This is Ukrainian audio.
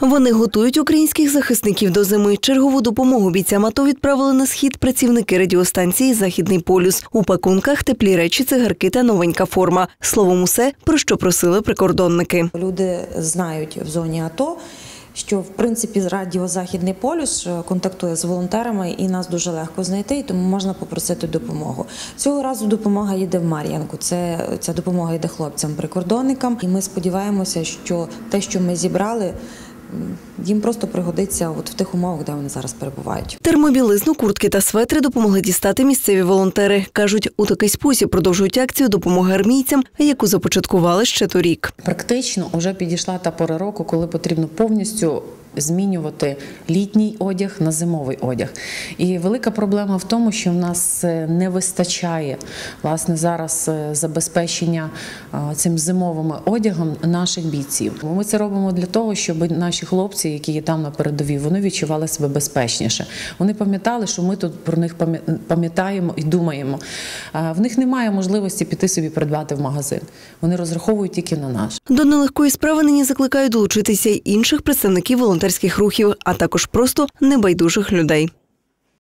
Вони готують українських захисників до зими. Чергову допомогу бійцям АТО відправили на схід працівники радіостанції Західний полюс. У пакунках теплі речі, цигарки та новенька форма. Словом, усе про що просили прикордонники. Люди знають в зоні АТО, що в принципі радіо Західний полюс контактує з волонтерами і нас дуже легко знайти, і тому можна попросити допомогу. Цього разу допомога їде в Мар'янку. Це ця допомога йде хлопцям-прикордонникам. І ми сподіваємося, що те, що ми зібрали, їм просто пригодиться от в тих умовах, де вони зараз перебувають. Термобілизну, куртки та светри допомогли дістати місцеві волонтери. кажуть, у такий спосіб продовжують акцію допомоги армійцям, яку започаткували ще торік. Практично вже підійшла та пора року, коли потрібно повністю змінювати літній одяг на зимовий одяг. І велика проблема в тому, що в нас е, не вистачає власне зараз е, забезпечення цим зимовим одягом наших бійців. Ми це робимо для того, щоб наші хлопці, які є там на передовій, вони відчували себе безпечніше. Вони пам'ятали, що ми тут про них пам'ятаємо і думаємо. В них немає можливості піти собі придбати в магазин. Вони розраховують тільки на наш. До нелегкої справи нині закликають долучитися інших представників волонтерських рухів, а також просто небайдужих людей.